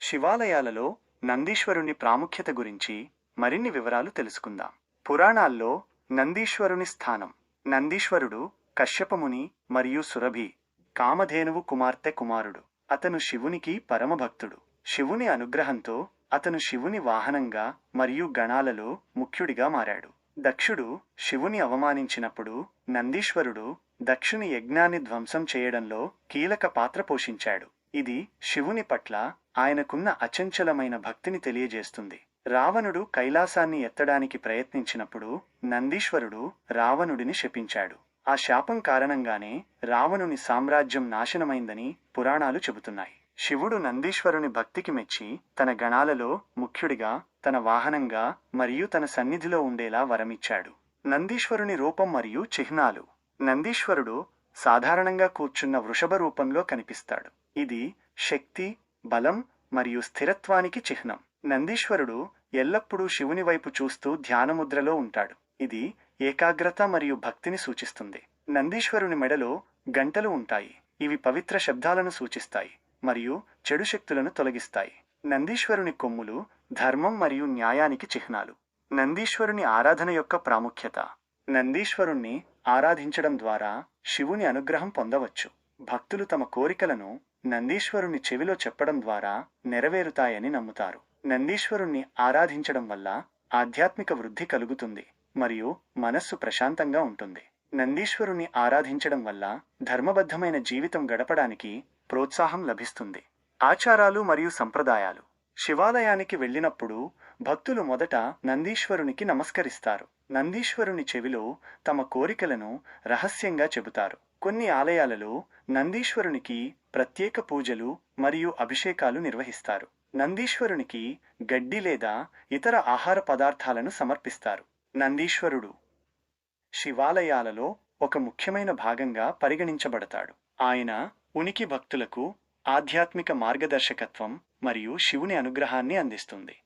శివాలయాలలో నందీశ్వరుని ప్రాముఖ్యత గురించి మరిన్ని వివరాలు తెలుసుకుందాం. పురాణాల్లో నందీశ్వరుని స్థానం నందీశ్వరుడు కశ్యపముని మరియు సురభి కామధేనువు కుమార్తె కుమారుడు అతను శివునికి పరమభక్తుడు. శివుని అనుగ్రహంతో అతను శివుని వాహనంగా మరియు గణాలలో ముఖ్యుడిగా మారాడు. దక్షుడు శివుని అవమానించినప్పుడు నందీశ్వరుడు దక్షుని యజ్ఞాన్ని ధ్వంసం చేయడంలో కీలక పాత్ర పోషించాడు. ఇది శివుని పట్ల ఆయనకున్న అచంచలమైన భక్తిని తెలియజేస్తుంది. రావణుడు కైలాసాన్ని ఎత్తడానికి ప్రయత్నించినప్పుడు నందీశ్వరుడు రావణుడిని శపించాడు. ఆ శాపం కారణంగానే రావణుని సామ్రాజ్యం నాశనమైందని పురాణాలు చెబుతున్నాయి. శివుడు నందీశ్వరుని భక్తికి మెచ్చి తన గణాలలో ముఖ్యుడిగా తన వాహనంగా మరియు తన సన్నిధిలో ఉండేలా వరమిచ్చాడు. నందీశ్వరుని రూపం మరియు చిహ్నాలు. నందీశ్వరుడు సాధారణంగా కూర్చున్న వృషభ రూపంలో కనిపిస్తాడు. ఇది శక్తి బలం మరియు స్థిరత్వానికి చిహ్నం. నందీశ్వరుడు ఎల్లప్పుడూ శివుని వైపు చూస్తూ ధ్యానముద్రలో ఉంటాడు. ఇది ఏకాగ్రత మరియు భక్తిని సూచిస్తుంది. నందీశ్వరుని మెడలో గంటలు ఉంటాయి. ఇవి పవిత్ర శబ్దాలను సూచిస్తాయి మరియు చెడు శక్తులను తొలగిస్తాయి. నందీశ్వరుని కొమ్ములు ధర్మం మరియు న్యాయానికి చిహ్నాలు. నందీశ్వరుని ఆరాధన యొక్క ప్రాముఖ్యత. నందీశ్వరుణ్ణి ఆరాధించడం ద్వారా శివుని అనుగ్రహం పొందవచ్చు. భక్తులు తమ కోరికలను నందీశ్వరుని చెవిలో చెప్పడం ద్వారా నెరవేరుతాయని నమ్ముతారు. నందీశ్వరుణ్ణి ఆరాధించడం వల్ల ఆధ్యాత్మిక వృద్ధి కలుగుతుంది మరియు మనస్సు ప్రశాంతంగా ఉంటుంది. నందీశ్వరుని ఆరాధించడం వల్ల ధర్మబద్ధమైన జీవితం గడపడానికి ప్రోత్సాహం లభిస్తుంది. ఆచారాలు మరియు సంప్రదాయాలు శివాలయానికి వెళ్ళినప్పుడు భక్తులు మొదట నందీశ్వరునికి నమస్కరిస్తారు. నందీశ్వరుని చెవిలో తమ కోరికలను రహస్యంగా చెబుతారు. కొన్ని ఆలయాలలో నందీశ్వరునికి ప్రత్యేక పూజలు మరియు అభిషేకాలు నిర్వహిస్తారు. నందీశ్వరునికి గడ్డి లేదా ఇతర ఆహార పదార్థాలను సమర్పిస్తారు. నందీశ్వరుడు శివాలయాలలో ఒక ముఖ్యమైన భాగంగా పరిగణించబడతాడు. ఆయన ఉనికి భక్తులకు ఆధ్యాత్మిక మార్గదర్శకత్వం మరియు శివుని అనుగ్రహాన్ని అందిస్తుంది.